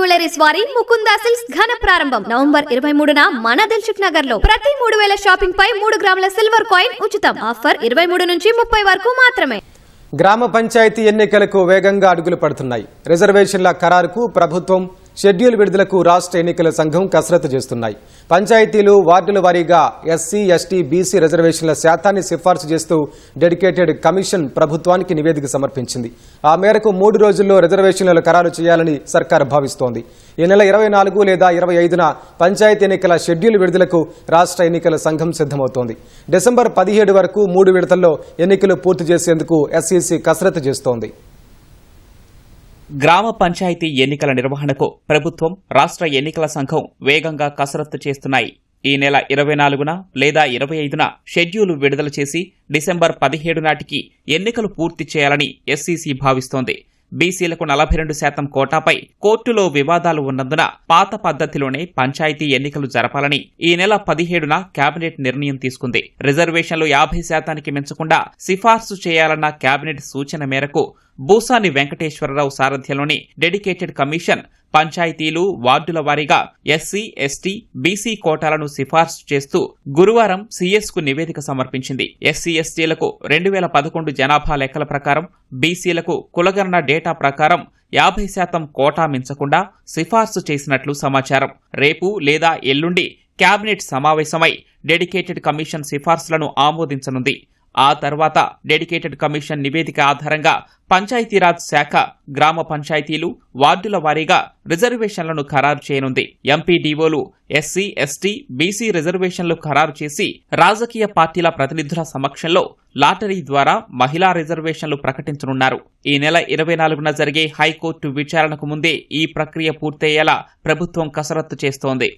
Jewelleries వారి Mukunda silks ఘన ప్రారంభం. నవంబర్ ఇరవై మూడున మన దిల్షుక్ నగర్లో ప్రతి మూడు వేల షాపింగ్ పై మూడు గ్రాముల సిల్వర్ కాయిన్ ఉచితం. ఆఫర్ ఇరవై మూడు నుంచి ముప్పై వరకు మాత్రమే. గ్రామ పంచాయతీ ఎన్నికలకు వేగంగా అడుగులు పడుతున్నాయి. రిజర్వేషన్ల ఖరారుకు ప్రభుత్వం షెడ్యూల్ విడుదలకు రాష్ట్ర ఎన్నికల సంఘం కసరత్తు చేస్తున్నాయి. పంచాయతీలు వార్డుల వారీగా ఎస్సీ ఎస్టీ బీసీ రిజర్వేషన్ల శాతాన్ని సిఫార్సు చేస్తూ డెడికేటెడ్ కమిషన్ ప్రభుత్వానికి నివేదిక సమర్పించింది. ఆ మేరకు మూడు రోజుల్లో రిజర్వేషన్లను ఖరారు చేయాలని సర్కార్ భావిస్తోంది. ఈ నెల ఇరవై నాలుగు లేదా ఇరవై ఐదున పంచాయతీ ఎన్నికల షెడ్యూల్ విడుదలకు రాష్ట్ర ఎన్నికల సంఘం సిద్దమవుతోంది డిసెంబర్ పదిహేడు వరకు మూడు విడతల్లో ఎన్నికలు పూర్తి చేసేందుకు ఎస్ఈసీ కసరత్తు చేస్తోంది. గ్రామ పంచాయతీ ఎన్నికల నిర్వహణకు ప్రభుత్వం రాష్ట్ర ఎన్నికల సంఘం వేగంగా కసరత్తు చేస్తున్నాయి. ఈ నెల ఇరవై నాలుగున లేదా ఇరవై ఐదున షెడ్యూల్ విడుదల చేసి డిసెంబర్ పదిహేడు నాటికి ఎన్నికలు పూర్తి చేయాలని ఎస్సీసీ భావిస్తోంది. బీసీలకు నలభై రెండు శాతం కోటాపై కోర్టులో వివాదాలు ఉన్నందున పాత పద్ధతిలోనే పంచాయతీ ఎన్నికలు జరపాలని ఈ నెల పదిహేడున కేబినెట్ నిర్ణయం తీసుకుంది. రిజర్వేషన్లు యాభై శాతానికి మించకుండా సిఫార్సు చేయాలన్న కేబినెట్ సూచన మేరకు బూసాని వెంకటేశ్వరరావు సారథ్యంలోని డెడికేటెడ్ కమిషన్ పంచాయతీలు వార్డుల వారీగా ఎస్సీ ఎస్టీ బీసీ కోటాలను సిఫార్సు చేస్తూ గురువారం సీఎస్కు నివేదిక సమర్పించింది. ఎస్సీ ఎస్టీలకు రెండు వేల పదకొండు జనాభా లెక్కల ప్రకారం బీసీలకు కులగణన డేటా ప్రకారం యాభై శాతం కోటా మించకుండా సిఫార్సు చేసినట్లు సమాచారం. రేపు లేదా ఎల్లుండి కేబినెట్ సమావేశమై డెడికేటెడ్ కమిషన్ సిఫార్సులను ఆమోదించనుంది. ఆ తర్వాత డెడికేటెడ్ కమిషన్ నివేదిక ఆధారంగా పంచాయతీరాజ్ శాఖ గ్రామ పంచాయతీలు వార్డుల వారీగా రిజర్వేషన్లను ఖరారు చేయనుంది. ఎంపీడీఓలు ఎస్సీ ఎస్టీ బీసీ రిజర్వేషన్లు ఖరారు చేసి రాజకీయ పార్టీల ప్రతినిధుల సమక్షంలో లాటరీ ద్వారా మహిళా రిజర్వేషన్లు ప్రకటించనున్నారు. ఈ నెల ఇరవై నాలుగున జరిగే హైకోర్టు విచారణకు ముందే ఈ ప్రక్రియ పూర్తయ్యేలా ప్రభుత్వం కసరత్తు చేస్తోంది.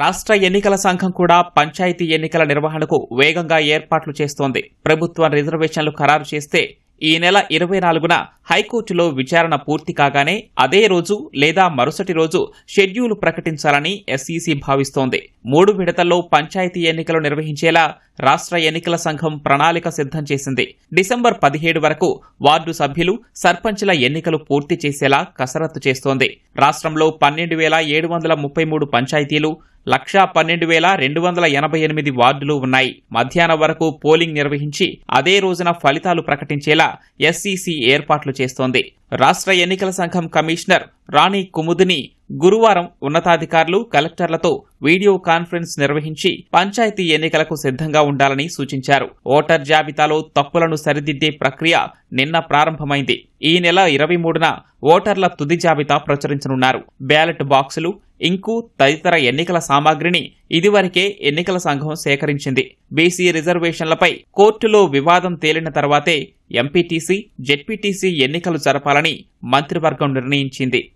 రాష్ట్ర ఎన్నికల సంఘం కూడా పంచాయతీ ఎన్నికల నిర్వహణకు వేగంగా ఏర్పాట్లు చేస్తోంది. ప్రభుత్వం రిజర్వేషన్లు ఖరారు చేస్తే ఈ నెల ఇరవై నాలుగున హైకోర్టులో విచారణ పూర్తి కాగానే అదే రోజు లేదా మరుసటి రోజు షెడ్యూల్ ప్రకటించాలని ఎస్ఈసీ భావిస్తోంది. మూడు విడతల్లో పంచాయతీ ఎన్నికలు నిర్వహించేలా రాష్ట్ర ఎన్నికల సంఘం ప్రణాళిక సిద్ధం చేసింది. డిసెంబర్ పదిహేడు వరకు వార్డు సభ్యులు సర్పంచ్ల ఎన్నికలు పూర్తి చేసేలా కసరత్తు చేస్తోంది. రాష్ట్రంలో పన్నెండు వేల ఏడు వందల ముప్పై మూడు పంచాయతీలు లక్షా పన్నెండు వేల రెండు వందల ఎనభై ఎనిమిది వార్డులు ఉన్నాయి. మధ్యాహ్నం వరకు పోలింగ్ నిర్వహించి అదే రోజున ఫలితాలు ప్రకటించేలా ఎస్సీసీ ఏర్పాట్లు చేస్తోంది. రాష్ట్ర ఎన్నికల సంఘం కమిషనర్ రాణి కుముదిని గురువారం ఉన్నతాధికారులు కలెక్టర్లతో వీడియో కాన్ఫరెన్స్ నిర్వహించి పంచాయతీ ఎన్నికలకు సిద్ధంగా ఉండాలని సూచించారు. ఓటర్ జాబితాలో తప్పులను సరిదిద్దే ప్రక్రియ నిన్న ప్రారంభమైంది. ఈ నెల ఇరవై మూడున ఓటర్ల తుది జాబితా ప్రచురించనున్నారు. బ్యాలెట్ బాక్సులు ఇంకు తదితర ఎన్నికల సామాగ్రిని ఇదివరకే ఎన్నికల సంఘం సేకరించింది. బీసీ రిజర్వేషన్లపై కోర్టులో వివాదం తేలిన తర్వాతే ఎంపీటీసీ జెడ్పీటీసీ ఎన్నికలు జరపాలని మంత్రివర్గం నిర్ణయించింది.